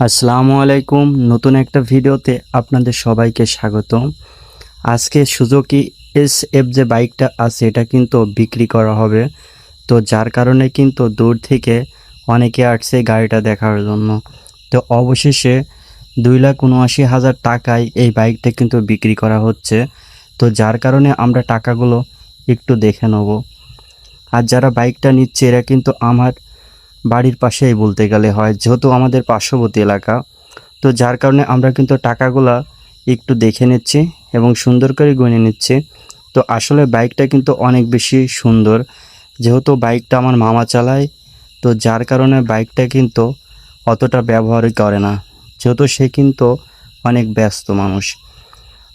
আসসালামু আলাইকুম। নতুন একটা ভিডিওতে আপনাদের সবাইকে স্বাগতম। আজকে সুজুকি এস এফ যে বাইকটা আছে, এটা কিন্তু বিক্রি করা হবে। তো যার কারণে কিন্তু দূর থেকে অনেকে আসছে গাড়িটা দেখার জন্য। তো অবশেষে দুই লাখ উনআশি হাজার টাকায় এই বাইকটা কিন্তু বিক্রি করা হচ্ছে। তো যার কারণে আমরা টাকাগুলো একটু দেখে নেব। আর যারা বাইকটা নিচ্ছে, এরা কিন্তু আমার বাড়ির পাশেই বলতে গেলে হয়, যেহেতু আমাদের পার্শ্ববর্তী এলাকা। তো যার কারণে আমরা কিন্তু টাকাগুলা একটু দেখে নিচ্ছি এবং সুন্দর করে গুনে নিচ্ছি। তো আসলে বাইকটা কিন্তু অনেক বেশি সুন্দর। যেহেতু বাইকটা আমার মামা চালায়, তো যার কারণে বাইকটা কিন্তু অতটা ব্যবহারই করে না। যেহেতু সে কিন্তু অনেক ব্যস্ত মানুষ।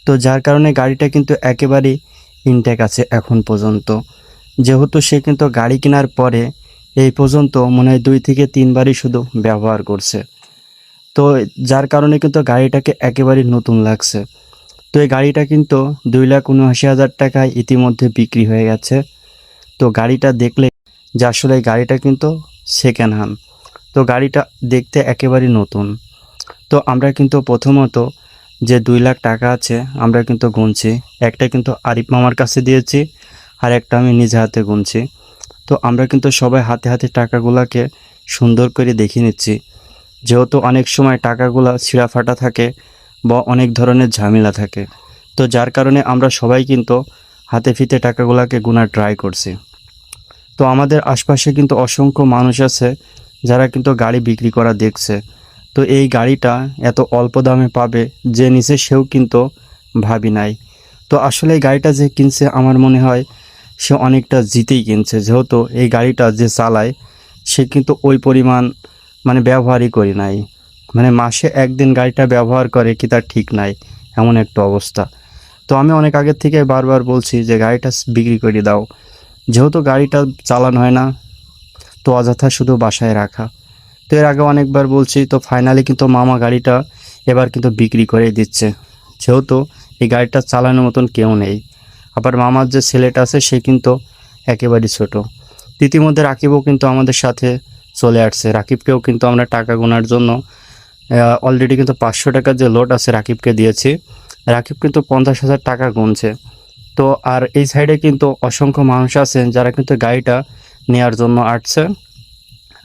তো যার কারণে গাড়িটা কিন্তু একেবারেই ইনটেক আছে এখন পর্যন্ত। যেহেতু সে কিন্তু গাড়ি কেনার পরে এই পর্যন্ত মনে হয় দুই থেকে তিনবারই শুধু ব্যবহার করছে। তো যার কারণে কিন্তু গাড়িটাকে একেবারেই নতুন লাগছে। তো এই গাড়িটা কিন্তু দুই লাখ উনআশি হাজার টাকায় ইতিমধ্যে বিক্রি হয়ে গেছে। তো গাড়িটা দেখলে যে আসলে এই গাড়িটা কিন্তু সেকেন্ড হ্যান্ড তো গাড়িটা দেখতে একেবারেই নতুন। তো আমরা কিন্তু প্রথমত যে দুই লাখ টাকা আছে আমরা কিন্তু গুনছি। একটা কিন্তু আরিফ মামার কাছে দিয়েছি, আর একটা আমি নিজে হাতে গুনছি। তো আমরা কিন্তু সবাই হাতে হাতে টাকাগুলাকে সুন্দর করে দেখে নিচ্ছি। যেহেতু অনেক সময় টাকাগুলা ছিঁড়া ফাটা থাকে বা অনেক ধরনের ঝামেলা থাকে, তো যার কারণে আমরা সবাই কিন্তু হাতে ফিতে টাকাগুলাকে গোনা ট্রাই করছি। তো আমাদের আশপাশে কিন্তু অসংখ্য মানুষ আছে যারা কিন্তু গাড়ি বিক্রি করা দেখছে। তো এই গাড়িটা এত অল্প দামে পাবে যে নিচে সেও কিন্তু ভাবি নাই। তো আসলে এই গাড়িটা যে কিনছে, আমার মনে হয় সে অনেকটা জিতেই কিনছে। যেহেতু এই গাড়িটা যে চালায়, সে কিন্তু ওই পরিমাণ মানে ব্যবহারই করি নাই। মানে মাসে একদিন গাড়িটা ব্যবহার করে কি তার ঠিক নাই, এমন একটা অবস্থা। তো আমি অনেক আগের থেকে বারবার বলছি যে গাড়িটা বিক্রি করে দাও। যেহেতু গাড়িটা চালানো হয় না, তো অযথা শুধু বাসায় রাখা। তো এর আগে অনেকবার বলছি, তো ফাইনালি কিন্তু মামা গাড়িটা এবার কিন্তু বিক্রি করে দিচ্ছে। যেহেতু এই গাড়িটা চালানোর মতন কেউ নেই। আবার মামার যে ছেলেটা আছে, সে কিন্তু একেবারেই ছোট। ইতিমধ্যে রাকিবও কিন্তু আমাদের সাথে চলে আসছে। রাকিবকেও কিন্তু আমরা টাকা গোনার জন্য অলরেডি কিন্তু পাঁচশো টাকার যে লোড আছে রাকিবকে দিয়েছি। রাকিব কিন্তু পঞ্চাশ হাজার টাকা গুনছে। তো আর এই সাইডে কিন্তু অসংখ্য মানুষ আছেন যারা কিন্তু গাড়িটা নেওয়ার জন্য আসছে।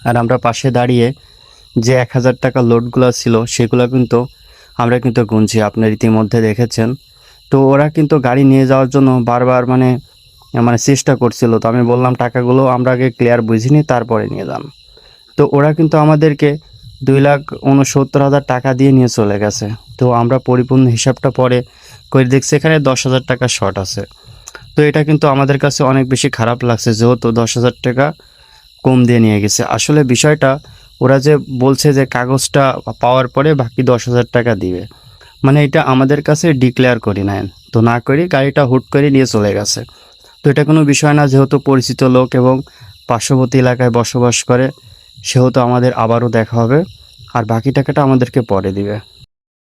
আর আমরা পাশে দাঁড়িয়ে যে এক হাজার টাকা লোডগুলো ছিল, সেগুলো কিন্তু আমরা কিন্তু গুনছি। আপনার ইতিমধ্যে দেখেছেন। তো ওরা কিন্তু গাড়ি নিয়ে যাওয়ার জন্য বারবার মানে মানে চেষ্টা করছিল। তো আমি বললাম, টাকাগুলো আমরা আগে ক্লিয়ার বুঝিনি তারপরে নিয়ে যান। তো ওরা কিন্তু আমাদেরকে দুই লাখ উনসত্তর হাজার টাকা দিয়ে নিয়ে চলে গেছে। তো আমরা পরিপূর্ণ হিসাবটা পরে করে দেখছি, এখানে দশ হাজার টাকা শর্ট আছে। তো এটা কিন্তু আমাদের কাছে অনেক বেশি খারাপ লাগছে, যেহেতু দশ হাজার টাকা কম দিয়ে নিয়ে গেছে। আসলে বিষয়টা, ওরা যে বলছে যে কাগজটা পাওয়ার পরে বাকি দশ হাজার টাকা দিবে। মানে এটা আমাদের কাছে ডিক্লেয়ার করি নেন তো না করি, গাড়িটা হুট করে নিয়ে চলে গেছে। তো এটা কোনো বিষয় না, যেহেতু পরিচিত লোক এবং পার্শ্ববর্তী এলাকায় বসবাস করে, সেহেতু আমাদের আবারও দেখা হবে। আর বাকি টাকাটা আমাদেরকে পরে দিবে।